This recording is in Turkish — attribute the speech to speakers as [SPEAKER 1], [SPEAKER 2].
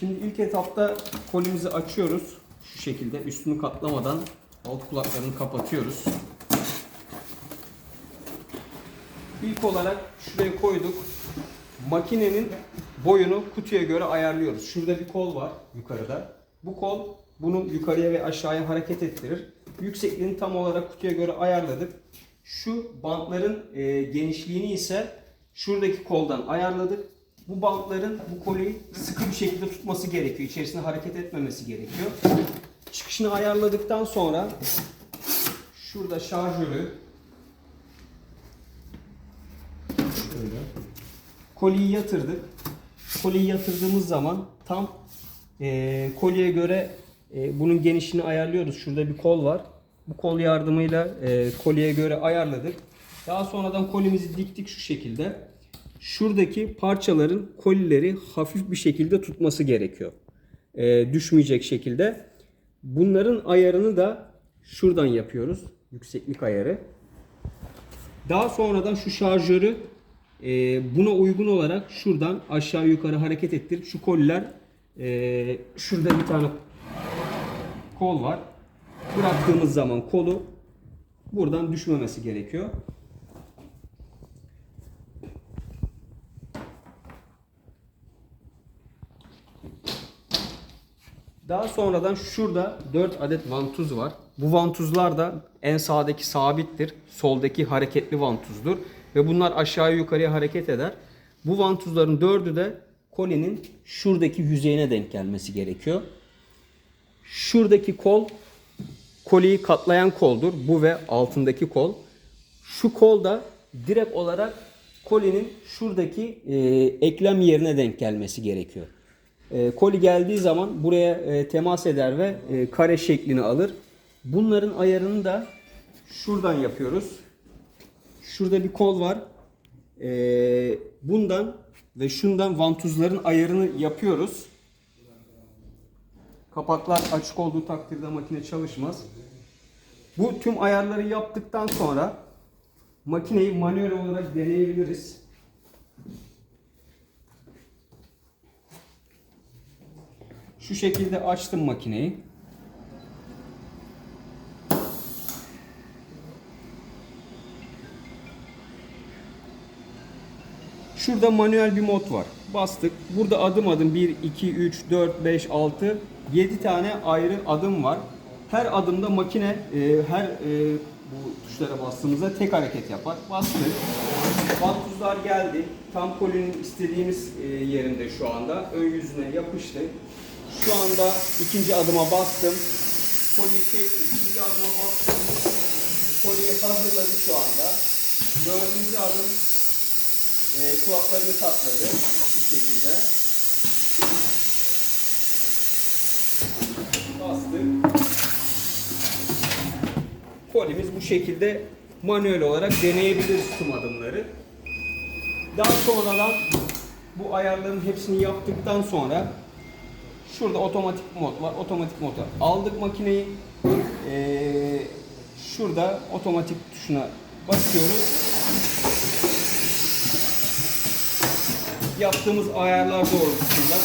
[SPEAKER 1] Şimdi ilk etapta kolimizi açıyoruz. Şu şekilde üstünü katlamadan alt kulaklarını kapatıyoruz. İlk olarak şuraya koyduk. Makinenin boyunu kutuya göre ayarlıyoruz. Şurada bir kol var yukarıda. Bu kol bunu yukarıya ve aşağıya hareket ettirir. Yüksekliğini tam olarak kutuya göre ayarladık. Şu bantların e, genişliğini ise şuradaki koldan ayarladık. Bu bantların bu koliyi sıkı bir şekilde tutması gerekiyor. İçerisinde hareket etmemesi gerekiyor. Çıkışını ayarladıktan sonra şurada şarjörü şöyle koliyi yatırdık. Koliyi yatırdığımız zaman tam e, kolye göre e, bunun genişliğini ayarlıyoruz. Şurada bir kol var. Bu kol yardımıyla e, kolyeye göre ayarladık. Daha sonradan kolimizi diktik şu şekilde. Şuradaki parçaların kolileri hafif bir şekilde tutması gerekiyor. E, düşmeyecek şekilde. Bunların ayarını da şuradan yapıyoruz. Yükseklik ayarı. Daha sonradan şu şarjörü e, buna uygun olarak şuradan aşağı yukarı hareket ettirip şu koliler e, şurada bir tane kol var. Bıraktığımız zaman kolu buradan düşmemesi gerekiyor. Daha sonradan şurada 4 adet vantuz var. Bu vantuzlar da en sağdaki sabittir. Soldaki hareketli vantuzdur. Ve bunlar aşağı yukarıya hareket eder. Bu vantuzların dördü de kolinin şuradaki yüzeyine denk gelmesi gerekiyor. Şuradaki kol koliyi katlayan koldur. Bu ve altındaki kol. Şu kol da direkt olarak kolinin şuradaki e, eklem yerine denk gelmesi gerekiyor. E, koli geldiği zaman buraya e, temas eder ve e, kare şeklini alır. Bunların ayarını da şuradan yapıyoruz. Şurada bir kol var. E, bundan ve şundan vantuzların ayarını yapıyoruz. Kapaklar açık olduğu takdirde makine çalışmaz. Bu tüm ayarları yaptıktan sonra makineyi manuel olarak deneyebiliriz. Şu şekilde açtım makineyi. Şurada manuel bir mod var. Bastık. Burada adım adım 1, 2, 3, 4, 5, 6, 7 tane ayrı adım var. Her adımda makine e, her e, bu tuşlara bastığımızda tek hareket yapar. Bastık. Vantuzlar geldi. Tam kolinin istediğimiz e, yerinde şu anda. Ön yüzüne yapıştı. Şu anda ikinci adıma bastım. Koliyi çekti. İkinci adıma bastım. Koliyi hazırladı şu anda. Dördüncü adım e, kulaklarını katladı bu şekilde. Bastık. Kolimiz bu şekilde manuel olarak deneyebiliriz tüm adımları. Daha sonradan bu ayarların hepsini yaptıktan sonra şurada otomatik mod var. Otomatik moda aldık makineyi. Ee, şurada otomatik tuşuna basıyoruz. Yaptığımız ayarlar doğrultusunda